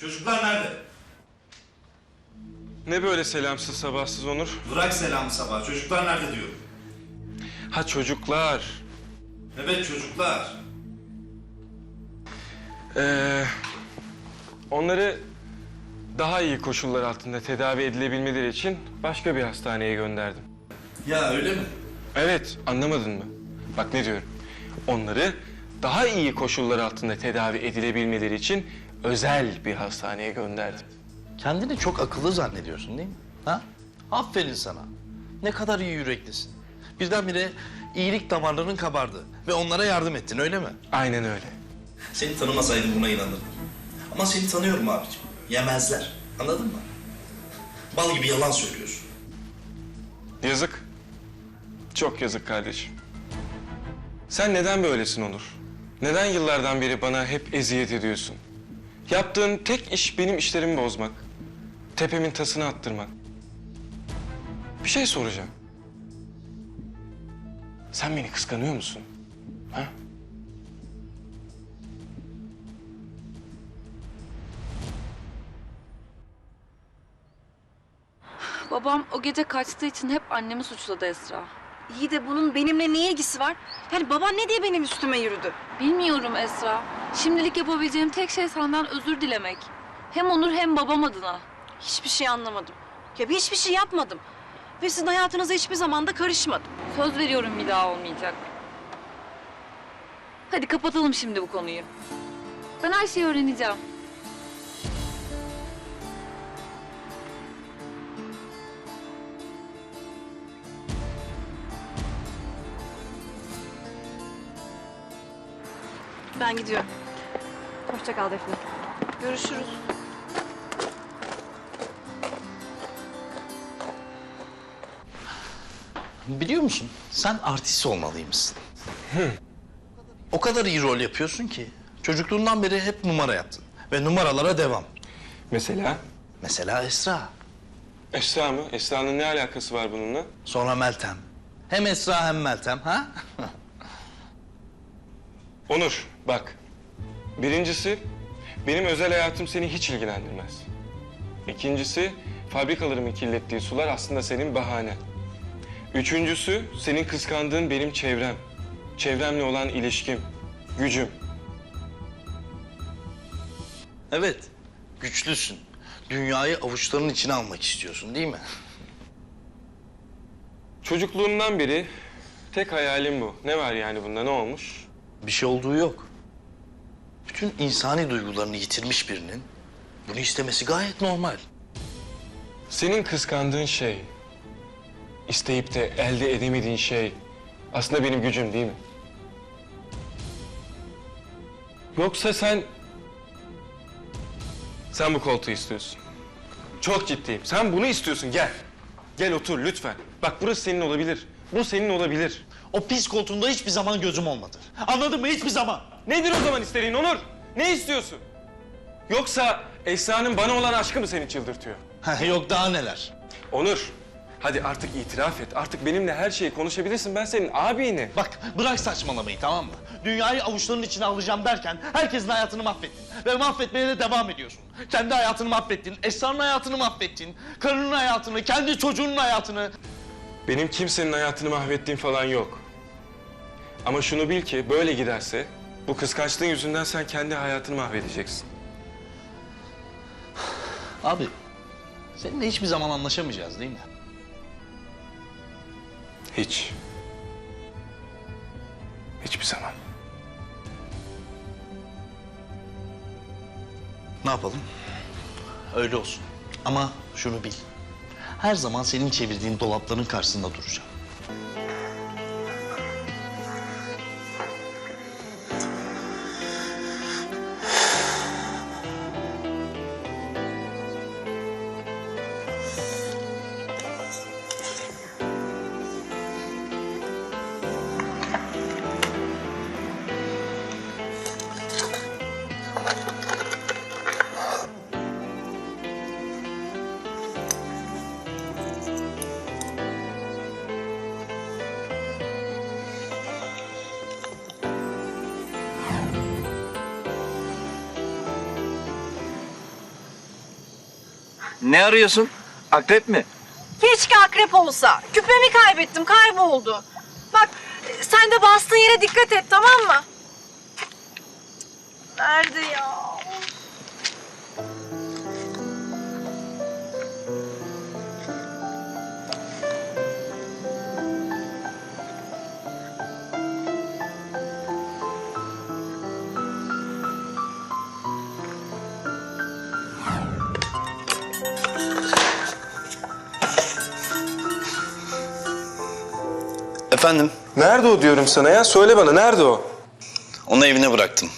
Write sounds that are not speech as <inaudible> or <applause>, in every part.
Çocuklar nerede? Ne böyle selamsız sabahsız Onur? Bırak selamı sabah. Çocuklar nerede diyorum. Ha çocuklar. Evet çocuklar. Ee, onları daha iyi koşullar altında tedavi edilebilmeleri için başka bir hastaneye gönderdim. Ya öyle mi? Evet, anlamadın mı? Bak ne diyorum. Onları daha iyi koşullar altında tedavi edilebilmeleri için özel bir hastaneye gönderdim. Kendini çok akıllı zannediyorsun değil mi? Ha? Aferin sana. Ne kadar iyi yüreklisin. Birdenbire iyilik damarların kabardı ve onlara yardım ettin öyle mi? Aynen öyle. Seni tanımasaydım buna inanırdım. Ama seni tanıyorum abicim. Yemezler. Anladın mı? Bal gibi yalan söylüyorsun. Yazık. Çok yazık kardeşim. Sen neden böylesin Onur? Neden yıllardan beri bana hep eziyet ediyorsun? Yaptığın tek iş benim işlerimi bozmak. Tepemin tasını attırmak. Bir şey soracağım. Sen beni kıskanıyor musun? Ha? Babam o gece kaçtığı için hep annemi suçladı Esra. İyi de bunun benimle ne ilgisi var? Yani baban ne diye benim üstüme yürüdü? Bilmiyorum Esra. Şimdilik yapabileceğim tek şey senden özür dilemek. Hem Onur hem babam adına. Hiçbir şey anlamadım. Ya bir hiçbir şey yapmadım. Ve sizin hayatınıza hiçbir zaman da karışmadım. Söz veriyorum bir daha olmayacak. Hadi kapatalım şimdi bu konuyu. Ben her şeyi öğreneceğim. Ben gidiyorum. Hoşça kal Defne. Görüşürüz. Biliyor musun? Sen artist olmalıymışsın. O kadar iyi rol yapıyorsun ki. Çocukluğundan beri hep numara yaptın. Ve numaralara devam. Mesela? Mesela Esra. Esra mı? Esra'nın ne alakası var bununla? Sonra Meltem. Hem Esra hem Meltem ha? Onur, bak. Birincisi, benim özel hayatım seni hiç ilgilendirmez. İkincisi, fabrikalarımın kirlettiği sular aslında senin bahanen. Üçüncüsü, senin kıskandığın benim çevrem. Çevremle olan ilişkim, gücüm. evet. Güçlüsün. Dünyayı avuçlarının içine almak istiyorsun değil mi? Çocukluğumdan beri tek hayalim bu. Ne var yani bunda, ne olmuş? Bir şey olduğu yok. Bütün insani duygularını yitirmiş birinin bunu istemesi gayet normal. Senin kıskandığın şey, isteyip de elde edemediğin şey aslında benim gücüm değil mi? Yoksa sen... Sen bu koltuğu istiyorsun. Çok ciddiyim. Sen bunu istiyorsun. Gel. Gel otur lütfen. Bak burası senin olabilir. Bu senin olabilir. O pis koltuğunda hiçbir zaman gözüm olmadı. Anladın mı? Hiçbir zaman. Nedir o zaman isteğin Onur? Ne istiyorsun? Yoksa Esra'nın bana olan aşkı mı seni çıldırtıyor? Yok daha neler. Onur, hadi artık itiraf et. Artık benimle her şeyi konuşabilirsin. Ben senin abinim. Bak bırak saçmalamayı tamam mı? Dünyayı avuçlarının içine alacağım derken herkesin hayatını mahvettin. Ve mahvetmeye de devam ediyorsun. Kendi hayatını mahvettin, Esra'nın hayatını mahvettin. Karının hayatını, kendi çocuğunun hayatını. Benim kimsenin hayatını mahvettiğim falan yok. Ama şunu bil ki böyle giderse bu kıskançlığın yüzünden sen kendi hayatını mahvedeceksin. Abi seninle hiçbir zaman anlaşamayacağız değil mi? Hiç. Hiçbir zaman. Ne yapalım? Öyle olsun. Ama şunu bil. Her zaman senin çevirdiğin dolapların karşısında duracağım. Ne arıyorsun? Akrep mi? Keşke akrep olsa. Küpemi kaybettim, kayboldu. Bak, sen de bastığın yere dikkat et, tamam mı? Nerede ya? Efendim, Nerede o diyorum sana ya? Söyle bana nerede o? onu evine bıraktım.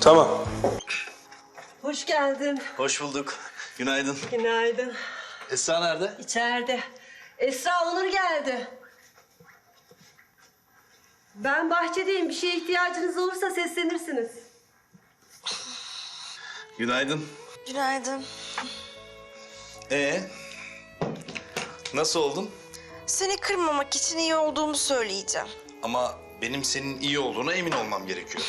Tamam. Hoş geldin. Hoş bulduk. Günaydın. Günaydın. Esra nerede? İçeride. Esra Onur geldi. Ben bahçedeyim. Bir şeye ihtiyacınız olursa seslenirsiniz. Günaydın. Günaydın. Ee, nasıl oldun? Seni kırmamak için iyi olduğumu söyleyeceğim. Ama benim senin iyi olduğuna emin olmam gerekiyor.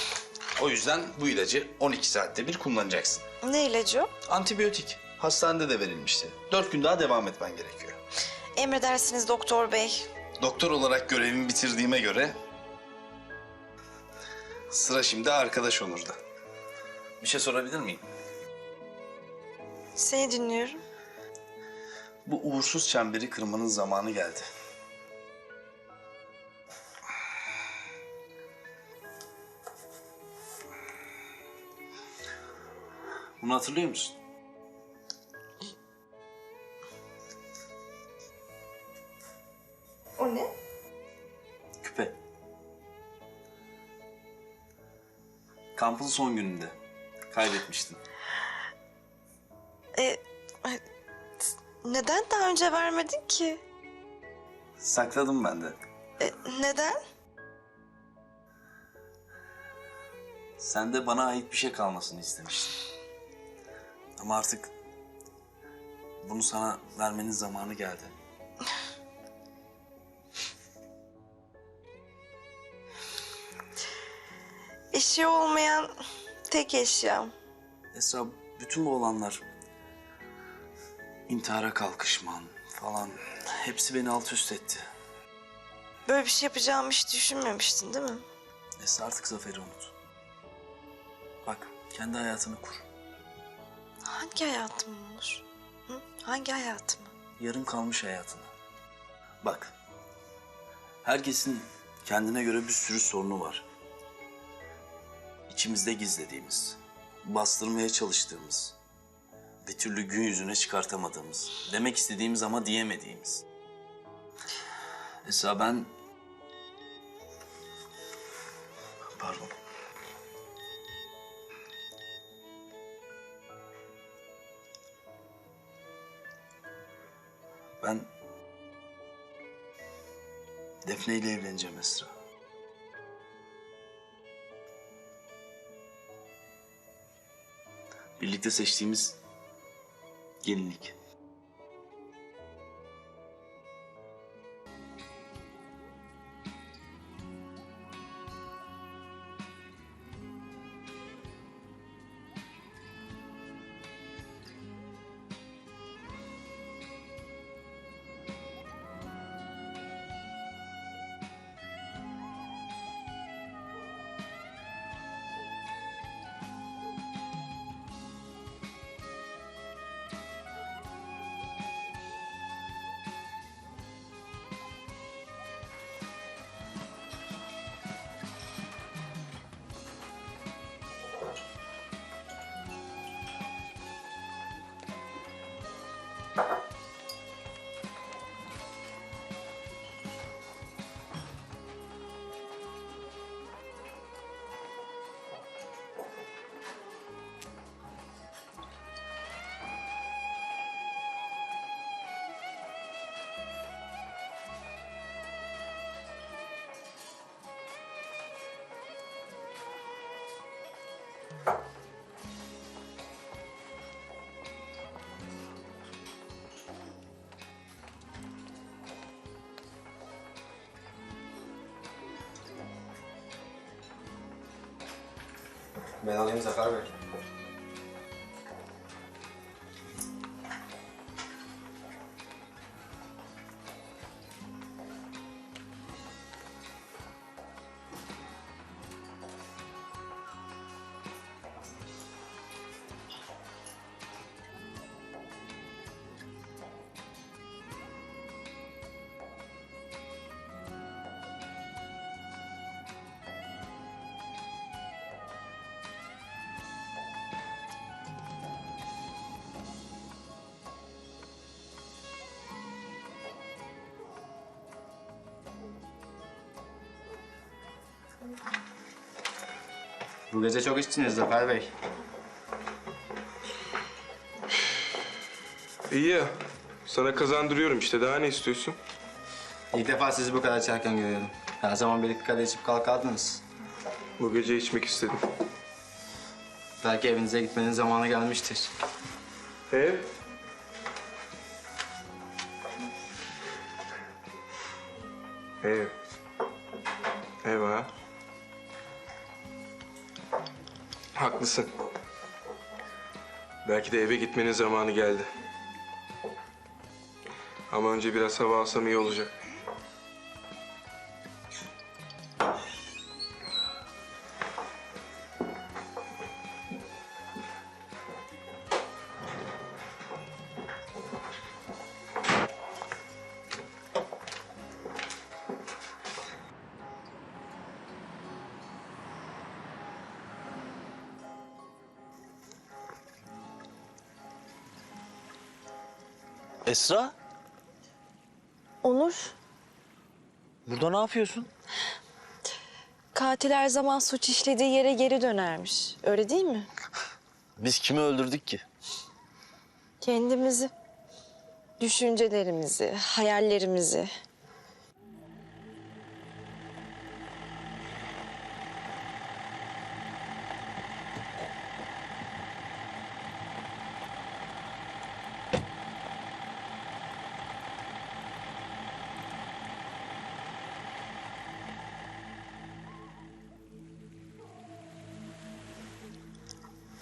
O yüzden bu ilacı 12 saatte bir kullanacaksın. Ne ilacı o? Antibiyotik. Hastanede de verilmişti. Dört gün daha devam etmen gerekiyor. Emredersiniz doktor bey. Doktor olarak görevimi bitirdiğime göre... ...sıra şimdi arkadaş Onur'da. Bir şey sorabilir miyim? Seni dinliyorum. Bu uğursuz çemberi kırmanın zamanı geldi. Bunu hatırlıyor musun? O ne? Küpe. Kampın son gününde. Kaybetmiştin. E, neden daha önce vermedin ki? Sakladım ben de. E, neden? Sen de bana ait bir şey kalmasını istemiştin. Ama artık bunu sana vermenin zamanı geldi. Eşi olmayan tek eşyam. Esra bütün bu olanlar intihara kalkışman falan hepsi beni alt üst etti. Böyle bir şey yapacağımı hiç düşünmemiştin değil mi? Esra artık zaferi unut. Bak kendi hayatını kur. Hangi hayatım olur? Hı? Hangi hayatımı? Yarım kalmış hayatını. Bak herkesin kendine göre bir sürü sorunu var. İçimizde gizlediğimiz, bastırmaya çalıştığımız, bir türlü gün yüzüne çıkartamadığımız, demek istediğimiz ama diyemediğimiz. Esra ben... Pardon. Ben... Defne ile evleneceğim Esra. Birlikte seçtiğimiz gelinlik. Ben alayım Zafer Bey. Bu gece çok içtiniz Zafer Bey. İyi ya. Sana kazandırıyorum işte. Daha ne istiyorsun? İlk defa sizi bu kadar içerken görüyorum. Her zaman birlikte kadeh içip kalkardınız. Bu gece içmek istedim. Belki evinize gitmenin zamanı gelmiştir. Ev? Ev. Ev ha. Haklısın. Belki de eve gitmenin zamanı geldi. Ama önce biraz hava alsam iyi olacak. Esra, Onur, burada ne yapıyorsun? katil her zaman suç işlediği yere geri dönermiş. Öyle değil mi? Biz kimi öldürdük ki? Kendimizi, düşüncelerimizi, hayallerimizi.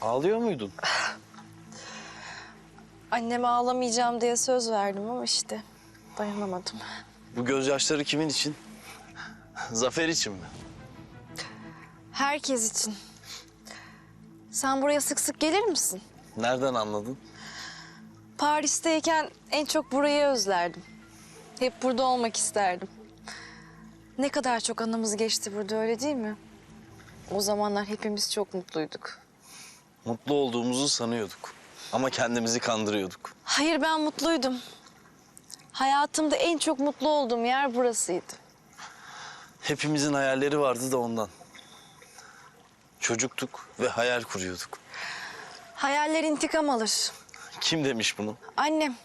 Ağlıyor muydun? <sighs> Anneme ağlamayacağım diye söz verdim ama işte dayanamadım. Bu gözyaşları kimin için? Zafer için mi? Herkes için. Sen buraya sık sık gelir misin? Nereden anladın? Paris'teyken en çok burayı özlerdim. Hep burada olmak isterdim. Ne kadar çok anımız geçti burada öyle değil mi? O zamanlar hepimiz çok mutluyduk. Mutlu olduğumuzu sanıyorduk. Ama kendimizi kandırıyorduk. Hayır ben mutluydum. Hayatımda en çok mutlu olduğum yer burasıydı. Hepimizin hayalleri vardı da ondan. Çocuktuk ve hayal kuruyorduk. Hayaller intikam alır. Kim demiş bunu? Annem.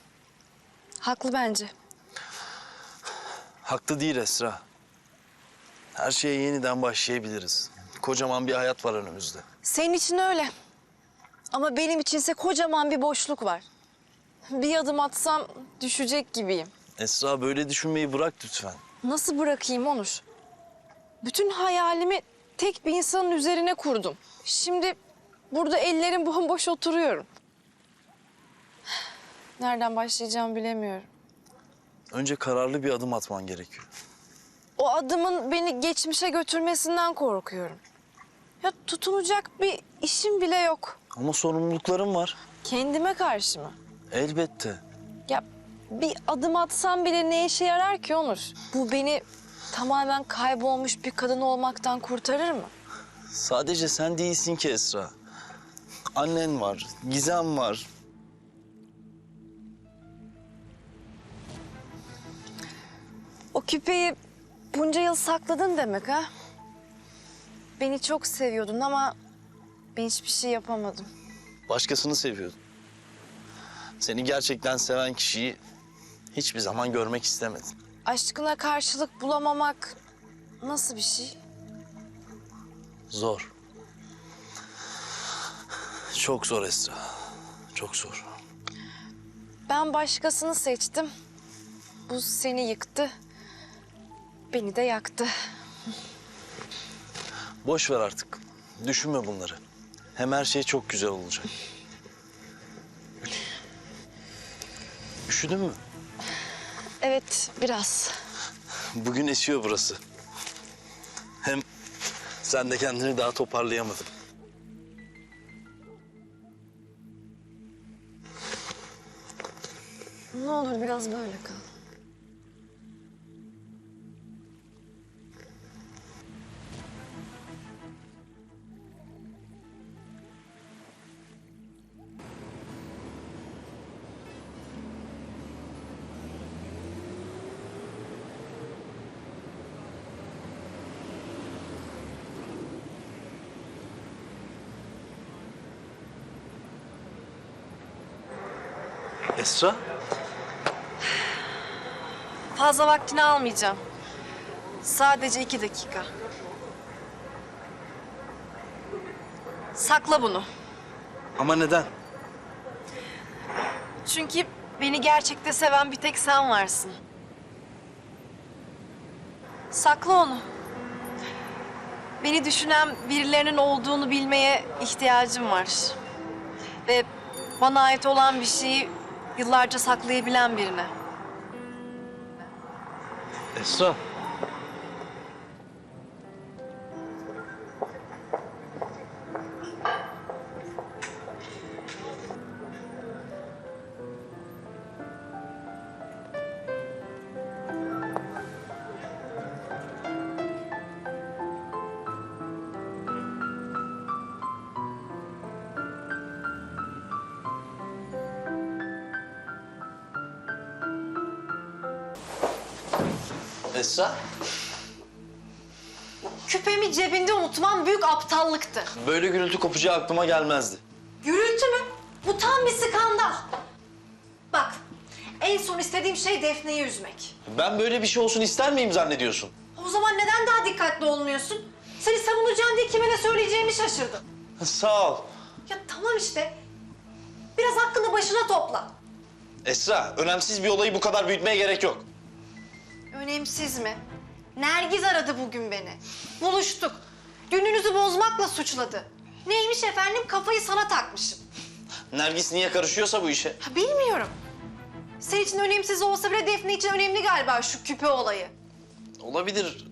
Haklı bence. Haklı değil Esra. Her şeye yeniden başlayabiliriz. Kocaman bir hayat var önümüzde. Senin için öyle. Ama benim içinse kocaman bir boşluk var. Bir adım atsam düşecek gibiyim. Esra böyle düşünmeyi bırak lütfen. Nasıl bırakayım Onur? Bütün hayalimi tek bir insanın üzerine kurdum. Şimdi burada ellerim <laughs> bomboş oturuyorum. Nereden başlayacağımı bilemiyorum. Önce kararlı bir adım atman gerekiyor. O adımın beni geçmişe götürmesinden korkuyorum. Ya tutunacak bir işim bile yok. Ama sorumluluklarım var. Kendime karşı mı? Elbette. Ya bir adım atsam bile ne işe yarar ki Onur? Bu beni tamamen kaybolmuş bir kadın olmaktan kurtarır mı? Sadece sen değilsin ki Esra. Annen var, Gizem var. O küpeyi bunca yıl sakladın demek ha? Beni çok seviyordun ama ben hiçbir şey yapamadım. Başkasını seviyordun. Seni gerçekten seven kişiyi hiçbir zaman görmek istemedin. Aşkına karşılık bulamamak nasıl bir şey? Zor. Çok zor Esra. Çok zor. Ben başkasını seçtim. Bu seni yıktı. Beni de yaktı. Boş ver artık. Düşünme bunları. Hem her şey çok güzel olacak. Üşüdün mü? Evet, biraz. Bugün esiyor burası. Hem sen de kendini daha toparlayamadın. Ne olur biraz böyle kal. Esra? Fazla vaktini almayacağım. Sadece iki dakika. Sakla bunu. Ama neden? Çünkü beni gerçekte seven bir tek sen varsın. Sakla onu. Beni düşünen birilerinin olduğunu bilmeye ihtiyacım var. Ve bana ait olan bir şeyi yıllarca saklayabilen birine. Esra. Esra? Küpemi cebinde unutmam büyük aptallıktı. Böyle gürültü kopacağı aklıma gelmezdi. Gürültü mü? Bu tam bir skandal. Bak, en son istediğim şey Defne'yi üzmek. Ben böyle bir şey olsun ister miyim zannediyorsun? O zaman neden daha dikkatli olmuyorsun? Seni savunacağım diye kime ne söyleyeceğimi şaşırdım. Sağ ol. Ya tamam işte. Biraz aklını başına topla. Esra, önemsiz bir olayı bu kadar büyütmeye gerek yok. Önemsiz mi? Nergiz aradı bugün beni. Buluştuk. Gününüzü bozmakla suçladı. Neymiş efendim kafayı sana takmışım. Nergis niye karışıyorsa bu işe? Ha, bilmiyorum. Senin için önemsiz olsa bile Defne için önemli galiba şu küpe olayı. Olabilir.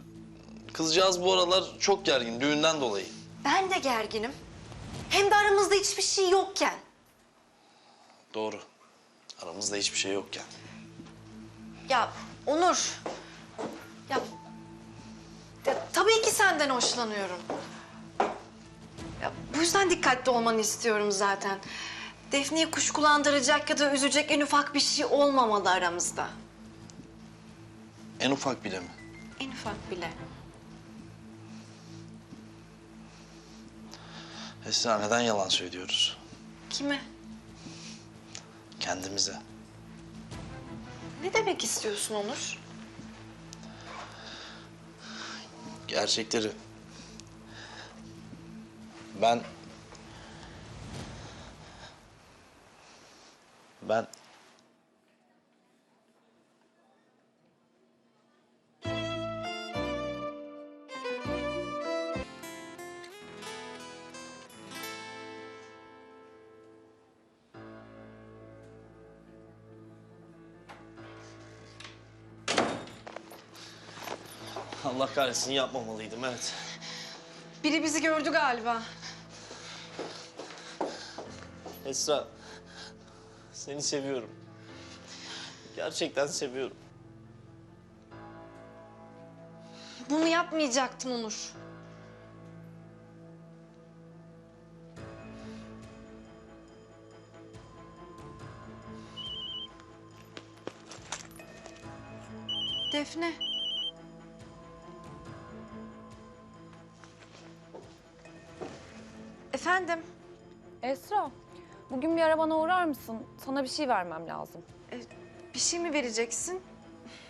Kızcağız bu aralar çok gergin düğünden dolayı. Ben de gerginim. Hem de aramızda hiçbir şey yokken. Doğru. Aramızda hiçbir şey yokken. Ya Onur. Ya, ya tabii ki senden hoşlanıyorum. Ya, bu yüzden dikkatli olmanı istiyorum zaten. Defne'yi kuşkulandıracak ya da üzecek en ufak bir şey olmamalı aramızda. En ufak bile mi? En ufak bile. Esra neden yalan söylüyoruz? Kime? Kendimize. Ne demek istiyorsun Onur? Gerçekleri. Ben... Ben... Allah kahretsin yapmamalıydım evet. Biri bizi gördü galiba. Esra, seni seviyorum. Gerçekten seviyorum. Bunu yapmayacaktım Onur. Defne. Esra, bugün bir arabana uğrar mısın? Sana bir şey vermem lazım. bir şey mi vereceksin?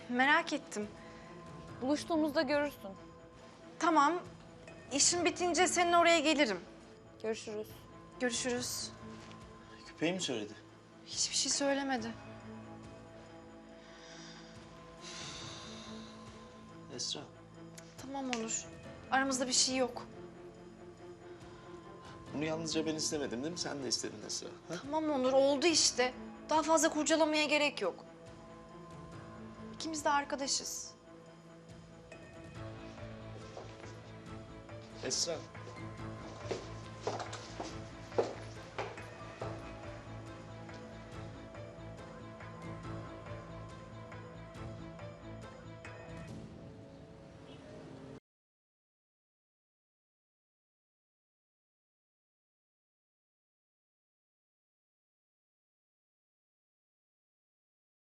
Merak ettim. Buluştuğumuzda görürsün. Tamam, işim bitince senin oraya gelirim. Görüşürüz. Görüşürüz. Küpeyi mi söyledi? Hiçbir şey söylemedi. Esra. Tamam Onur. Aramızda bir şey yok. Bunu yalnızca ben istemedim değil mi? Sen de istedin Esra. Ha? Tamam Onur oldu işte. Daha fazla kurcalamaya gerek yok. İkimiz de arkadaşız. Esra.